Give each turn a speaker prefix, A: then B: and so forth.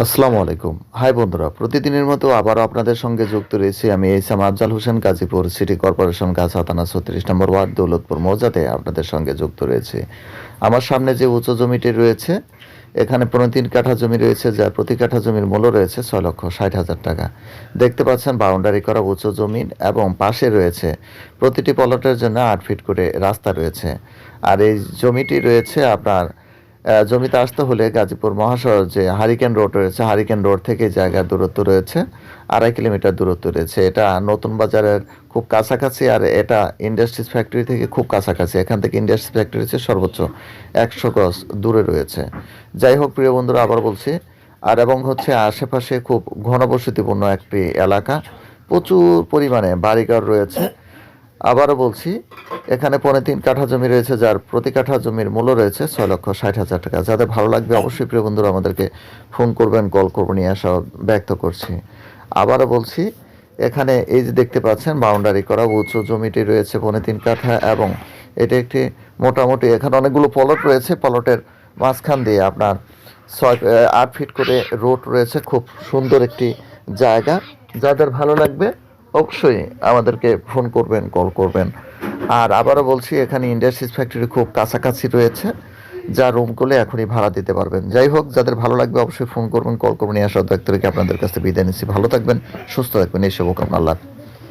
A: আসসালামু আলাইকুম। হাই বন্ধুরা, প্রতিদিনের মতো আবারও আপনাদের সঙ্গে যুক্ত রয়েছি আমি এইসাম আফজাল হোসেন, গাজীপুর সিটি কর্পোরেশন, গাছা থানা ছত্রিশ নম্বর ওয়ার্ড, দৌলতপুর মৌজাতে আপনাদের সঙ্গে যুক্ত রয়েছে। আমার সামনে যে উঁচু জমিটি রয়েছে, এখানে পনেরো তিন কাঠা জমি রয়েছে, যার প্রতি কাঠা জমির মূল্য রয়েছে ছয় লক্ষ ষাট হাজার টাকা। দেখতে পাচ্ছেন বাউন্ডারি করা উঁচু জমি এবং পাশে রয়েছে প্রতিটি প্লটের জন্য আট ফিট করে রাস্তা রয়েছে। আর এই জমিটি রয়েছে আপনার জমিতে আসতে হলে গাজীপুর মহাসড়ক যে হারিকেন রোড রয়েছে। হারিকেন রোড থেকে জায়গার দূরত্ব রয়েছে, আড়াই কিলোমিটার দূরত্ব রয়েছে। এটা নতুন বাজারের খুব কাছাকাছি আর এটা ইন্ডাস্ট্রিজ ফ্যাক্টরি থেকে খুব কাছাকাছি। এখান থেকে ইন্ডাস্ট্রিজ ফ্যাক্টরি হচ্ছে সর্বোচ্চ একশো গজ দূরে রয়েছে। যাই হোক, প্রিয় বন্ধুরা, আবার বলছি, আর এবং হচ্ছে আশেপাশে খুব ঘনবসতিপূর্ণ একটি এলাকা। প্রচুর পরিমাণে বাড়িঘর রয়েছে। আবারও বলছি, এখানে পনেরো তিন কাঠা জমি রয়েছে, যার প্রতি কাঠা জমির মূল্য রয়েছে ছয় লক্ষ ষাট হাজার টাকা। যাদের ভালো লাগবে অবশ্যই প্রিয় বন্ধুরা আমাদেরকে ফোন করবেন, কল করবেন এই আশা ব্যক্ত করছি। আবারও বলছি, এখানে এই যে দেখতে পাচ্ছেন, বাউন্ডারি করা, উঁচু জমিটি রয়েছে পনেরো তিন কাঠা এবং এটি একটি মোটামুটি, এখানে অনেকগুলো পলট রয়েছে, পলটের মাঝখান দিয়ে আপনার ছয় আট ফিট করে রোড রয়েছে, খুব সুন্দর একটি জায়গা। যাদের ভালো লাগবে অবশ্যই আমাদেরকে ফোন করবেন কল করবেন। আর আবারও বলছি, এখানে ইন্ডাস্ট্রিজ ফ্যাক্টরি খুব কাছাকাছি রয়েছে, যা রুমগুলো এখনই ভাড়া দিতে পারবেন। যাই হোক, যাদের ভালো লাগবে অবশ্যই ফোন করবেন কল করবেন। এই আশা আপনাদের কাছে বিদায় নিচ্ছি। ভালো থাকবেন, সুস্থ থাকবেন। এই শুভকামনা, আল্লাহ